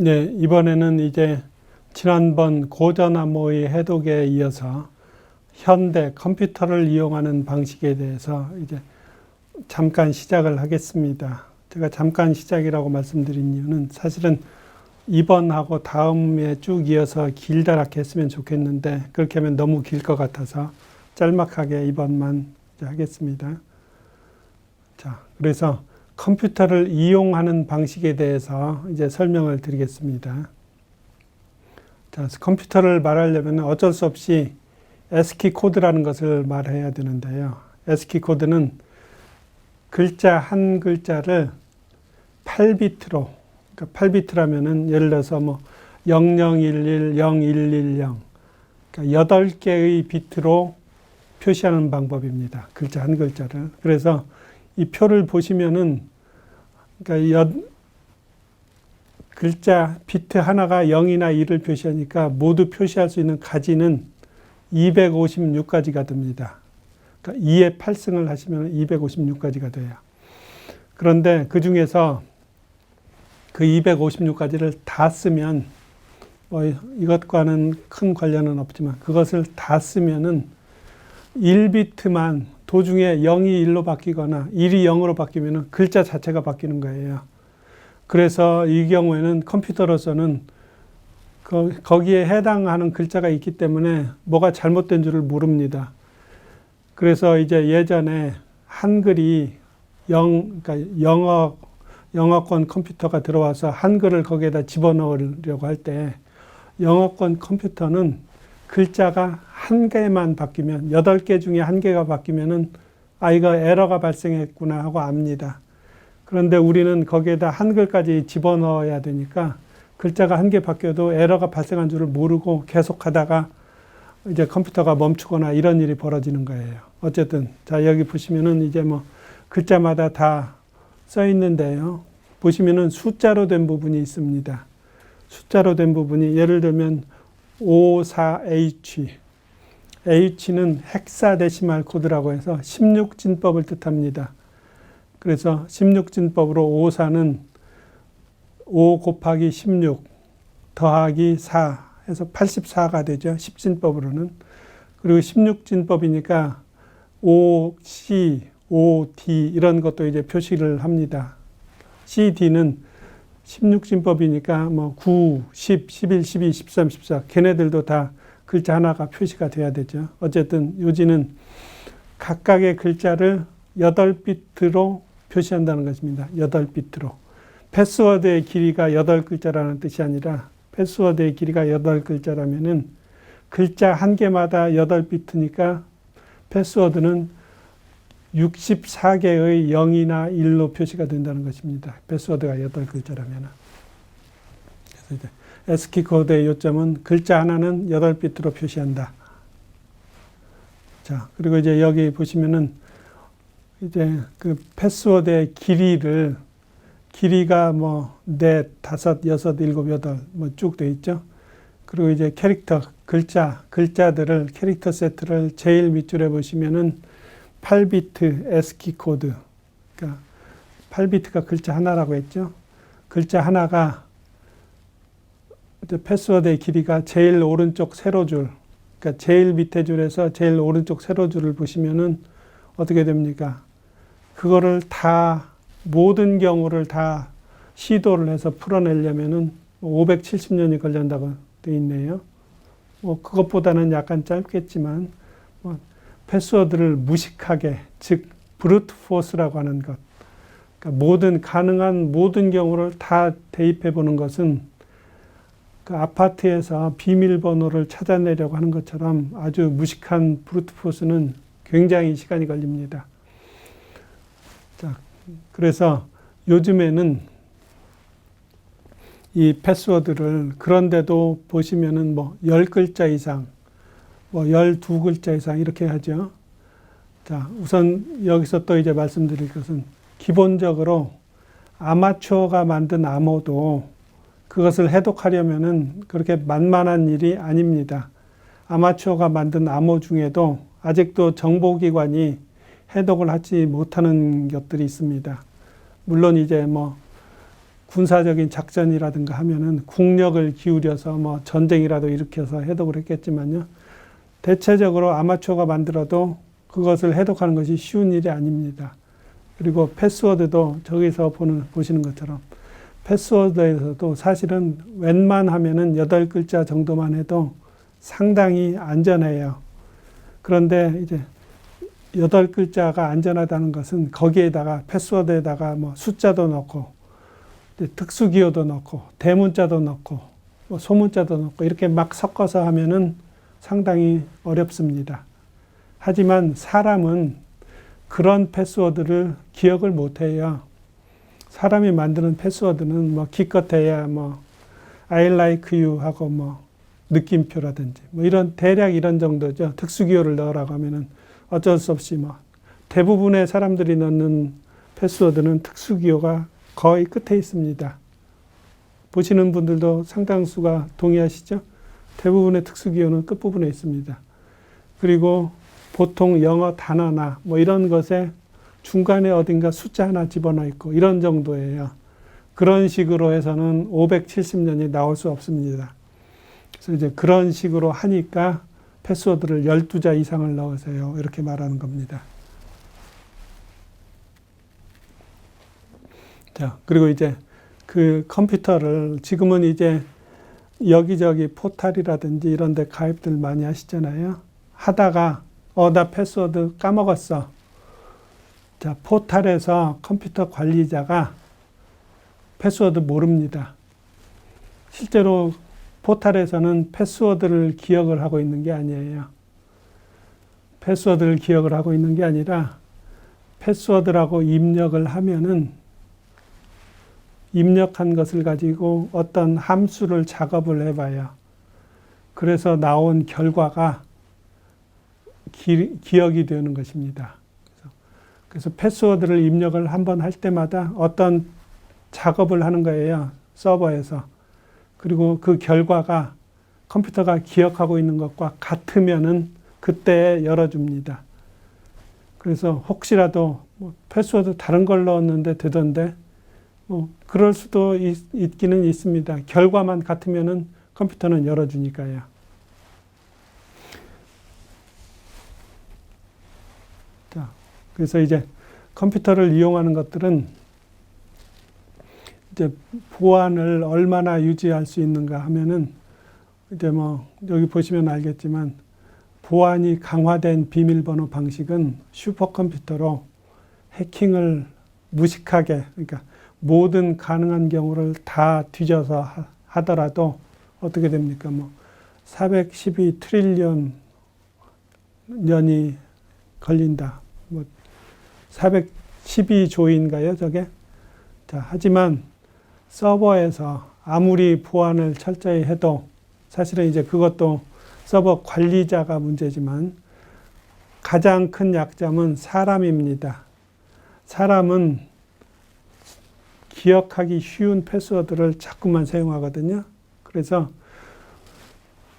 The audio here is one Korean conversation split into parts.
네, 이번에는 이제 지난번 고전암호의 해독에 이어서 현대 컴퓨터를 이용하는 방식에 대해서 이제 잠깐 시작을 하겠습니다. 제가 잠깐 시작이라고 말씀드린 이유는 사실은 이번하고 다음에 쭉 이어서 길다랗게 했으면 좋겠는데 그렇게 하면 너무 길 것 같아서 짤막하게 이번만 하겠습니다. 자, 그래서 컴퓨터를 이용하는 방식에 대해서 이제 설명을 드리겠습니다. 자, 컴퓨터를 말하려면 어쩔 수 없이 ASCII 코드라는 것을 말해야 되는데요. ASCII 코드는 글자 한 글자를 8비트로, 그러니까 8비트라면은 예를 들어서 뭐 0011, 0110, 그러니까 8개의 비트로 표시하는 방법입니다. 글자 한 글자를. 그래서 이 표를 보시면은 그러니까 여, 글자 비트 하나가 0이나 1을 표시하니까 모두 표시할 수 있는 가지는 256가지가 됩니다. 그러니까 2의 8승을 하시면 256가지가 돼요. 그런데 그 중에서 그 256가지를 다 쓰면 뭐 이것과는 큰 관련은 없지만 그것을 다 쓰면은 1비트만 도중에 0이 1로 바뀌거나 1이 0으로 바뀌면 글자 자체가 바뀌는 거예요. 그래서 이 경우에는 컴퓨터로서는 거기에 해당하는 글자가 있기 때문에 뭐가 잘못된 줄을 모릅니다. 그래서 이제 예전에 한글이 영, 그러니까 영어, 영어권 컴퓨터가 들어와서 한글을 거기에다 집어넣으려고 할 때 영어권 컴퓨터는 글자가 한 개만 바뀌면, 여덟 개 중에 한 개가 바뀌면은 아, 이거 에러가 발생했구나 하고 압니다. 그런데 우리는 거기에다 한글까지 집어넣어야 되니까 글자가 한 개 바뀌어도 에러가 발생한 줄을 모르고 계속 하다가 이제 컴퓨터가 멈추거나 이런 일이 벌어지는 거예요. 어쨌든, 자, 여기 보시면은 이제 뭐 글자마다 다 써 있는데요. 보시면은 숫자로 된 부분이 있습니다. 숫자로 된 부분이 예를 들면 54H. H는 헥사데시말 코드라고 해서 16진법을 뜻합니다. 그래서 16진법으로 54는 5 곱하기 16 더하기 4 해서 84가 되죠. 10진법으로는. 그리고 16진법이니까 5C, 5D 이런 것도 이제 표시를 합니다. CD는 16진법이니까 뭐 9, 10, 11, 12, 13, 14 걔네들도 다 글자 하나가 표시가 돼야 되죠. 어쨌든 요지는 각각의 글자를 8비트로 표시한다는 것입니다. 8비트로. 패스워드의 길이가 8글자라는 뜻이 아니라 패스워드의 길이가 8글자라면은 글자 한 개마다 8비트니까 패스워드는 64개의 0이나 1로 표시가 된다는 것입니다. 패스워드가 8글자라면. 그래서 이제 에스키 코드의 요점은 글자 하나는 8비트로 표시한다. 자, 그리고 이제 여기 보시면은 이제 그 패스워드의 길이를 길이가 뭐 넷, 다섯, 여섯, 일곱, 여덟 뭐 쭉 돼 있죠. 그리고 이제 캐릭터 글자 글자들을 캐릭터 세트를 제일 밑줄에 보시면은 8비트 에스키 코드. 그러니까 8비트가 글자 하나라고 했죠. 글자 하나가 패스워드의 길이가 제일 오른쪽 세로 줄, 그러니까 제일 밑에 줄에서 제일 오른쪽 세로 줄을 보시면은 어떻게 됩니까? 그거를 다 모든 경우를 다 시도를 해서 풀어내려면은 570년이 걸린다고 돼 있네요. 뭐 그것보다는 약간 짧겠지만 뭐 패스워드를 무식하게 즉 브루트 포스라고 하는 것. 그러니까 모든 가능한 모든 경우를 다 대입해 보는 것은 그 아파트에서 비밀번호를 찾아내려고 하는 것처럼 아주 무식한 브루트 포스는 굉장히 시간이 걸립니다. 자, 그래서 요즘에는 이 패스워드를 그런데도 보시면은 뭐 10글자 이상, 뭐 12글자 이상 이렇게 하죠. 자, 우선 여기서 또 이제 말씀드릴 것은 기본적으로 아마추어가 만든 암호도 그것을 해독하려면은 그렇게 만만한 일이 아닙니다. 아마추어가 만든 암호 중에도 아직도 정보기관이 해독을 하지 못하는 것들이 있습니다. 물론 이제 뭐 군사적인 작전이라든가 하면은 국력을 기울여서 뭐 전쟁이라도 일으켜서 해독을 했겠지만요. 대체적으로 아마추어가 만들어도 그것을 해독하는 것이 쉬운 일이 아닙니다. 그리고 패스워드도 저기서 보는, 보시는 것처럼 패스워드에서도 사실은 웬만하면은 여덟 글자 정도만 해도 상당히 안전해요. 그런데 이제 여덟 글자가 안전하다는 것은 거기에다가 패스워드에다가 뭐 숫자도 넣고 특수 기호도 넣고 대문자도 넣고 뭐 소문자도 넣고 이렇게 막 섞어서 하면은 상당히 어렵습니다. 하지만 사람은 그런 패스워드를 기억을 못 해요. 사람이 만드는 패스워드는 뭐 기껏해야 뭐 I like you 하고 뭐 느낌표라든지 뭐 이런 대략 이런 정도죠. 특수 기호를 넣으라고 하면은 어쩔 수 없이 뭐 대부분의 사람들이 넣는 패스워드는 특수 기호가 거의 끝에 있습니다. 보시는 분들도 상당수가 동의하시죠? 대부분의 특수 기호는 끝부분에 있습니다. 그리고 보통 영어 단어나 뭐 이런 것에 중간에 어딘가 숫자 하나 집어넣어 있고 이런 정도예요. 그런 식으로 해서는 570년이 나올 수 없습니다. 그래서 이제 그런 식으로 하니까 패스워드를 12자 이상을 넣으세요. 이렇게 말하는 겁니다. 자, 그리고 이제 그 컴퓨터를 지금은 이제 여기저기 포탈이라든지 이런 데 가입들 많이 하시잖아요. 하다가 어, 나 패스워드 까먹었어. 자, 포탈에서 컴퓨터 관리자가 패스워드 모릅니다. 실제로 포탈에서는 패스워드를 기억을 하고 있는 게 아니에요. 패스워드를 기억을 하고 있는 게 아니라 패스워드라고 입력을 하면은 입력한 것을 가지고 어떤 함수를 작업을 해봐요. 그래서 나온 결과가 기, 기억이 되는 것입니다. 그래서, 그래서 패스워드를 입력을 한 번 할 때마다 어떤 작업을 하는 거예요. 서버에서. 그리고 그 결과가 컴퓨터가 기억하고 있는 것과 같으면은 그때 열어줍니다. 그래서 혹시라도 뭐 패스워드 다른 걸 넣었는데 되던데 뭐 그럴 수도 있, 기는 있습니다. 결과만 같으면은 컴퓨터는 열어주니까요. 자, 그래서 이제 컴퓨터를 이용하는 것들은 이제 보안을 얼마나 유지할 수 있는가 하면은 이제 뭐 여기 보시면 알겠지만 보안이 강화된 비밀번호 방식은 슈퍼컴퓨터로 해킹을 무식하게 그러니까 모든 가능한 경우를 다 뒤져서 하더라도 어떻게 됩니까? 뭐 412 트릴리언 년이 걸린다. 뭐 412조인가요, 저게? 자, 하지만 서버에서 아무리 보안을 철저히 해도 사실은 이제 그것도 서버 관리자가 문제지만 가장 큰 약점은 사람입니다. 사람은 기억하기 쉬운 패스워드를 자꾸만 사용하거든요. 그래서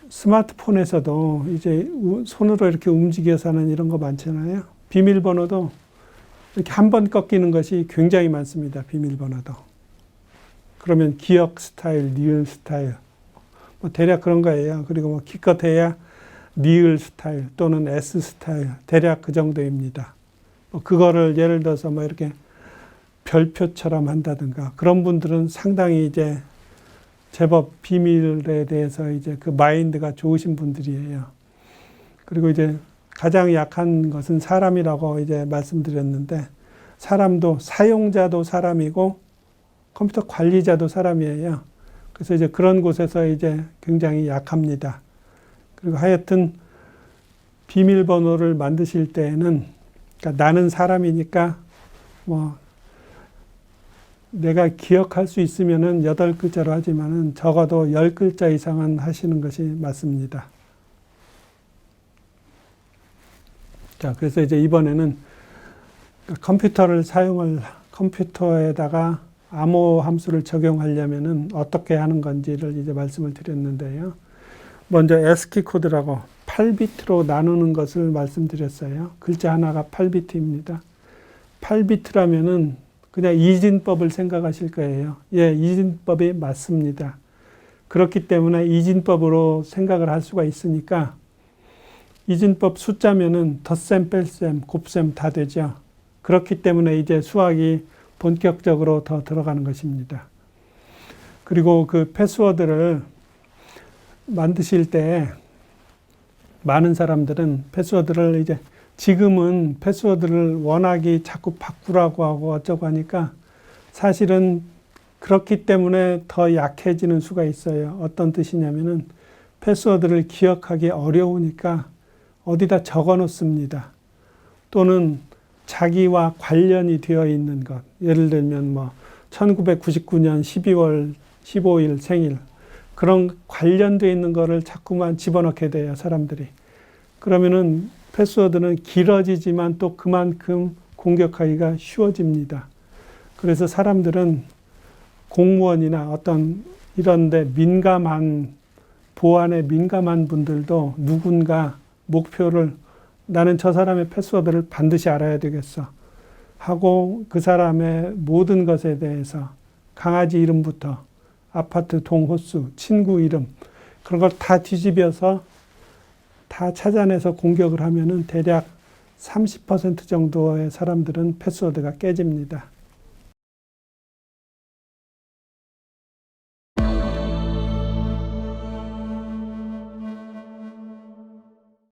스마트폰에서도 이제 손으로 이렇게 움직여서 하는 이런 거 많잖아요. 비밀번호도 이렇게 한 번 꺾이는 것이 굉장히 많습니다. 비밀번호도. 그러면 기억 스타일, 니은 스타일, 뭐 대략 그런 거예요. 그리고 뭐 기껏해야 니을 스타일 또는 S 스타일, 대략 그 정도입니다. 뭐 그거를 예를 들어서 뭐 이렇게 별표처럼 한다든가 그런 분들은 상당히 이제 제법 비밀에 대해서 이제 그 마인드가 좋으신 분들이에요. 그리고 이제 가장 약한 것은 사람이라고 이제 말씀드렸는데 사람도 사용자도 사람이고 컴퓨터 관리자도 사람이에요. 그래서 이제 그런 곳에서 이제 굉장히 약합니다. 그리고 하여튼 비밀번호를 만드실 때에는 그러니까 나는 사람이니까 뭐 내가 기억할 수 있으면은 여덟 글자로 하지만은 적어도 열 글자 이상은 하시는 것이 맞습니다. 자, 그래서 이제 이번에는 컴퓨터를 사용을 컴퓨터에다가 암호 함수를 적용하려면은 어떻게 하는 건지를 이제 말씀을 드렸는데요. 먼저 ASCII 코드라고 8비트로 나누는 것을 말씀드렸어요. 글자 하나가 8비트입니다. 8비트라면은 그냥 이진법을 생각하실 거예요. 예, 이진법이 맞습니다. 그렇기 때문에 이진법으로 생각을 할 수가 있으니까 이진법 숫자면은 덧셈, 뺄셈, 곱셈 다 되죠. 그렇기 때문에 이제 수학이 본격적으로 더 들어가는 것입니다. 그리고 그 패스워드를 만드실 때 많은 사람들은 패스워드를 이제 지금은 패스워드를 워낙이 자꾸 바꾸라고 하고 어쩌고 하니까 사실은 그렇기 때문에 더 약해지는 수가 있어요. 어떤 뜻이냐면은 패스워드를 기억하기 어려우니까 어디다 적어 놓습니다. 또는 자기와 관련이 되어 있는 것. 예를 들면 뭐 1999년 12월 15일 생일 그런 관련되어 있는 거를 자꾸만 집어넣게 돼요, 사람들이. 그러면은 패스워드는 길어지지만 또 그만큼 공격하기가 쉬워집니다. 그래서 사람들은 공무원이나 어떤 이런데 민감한 보안에 민감한 분들도 누군가 목표를 나는 저 사람의 패스워드를 반드시 알아야 되겠어 하고 그 사람의 모든 것에 대해서 강아지 이름부터 아파트 동호수, 친구 이름 그런 걸 다 뒤집어서 다 찾아내서 공격을 하면은 대략 30% 정도의 사람들은 패스워드가 깨집니다.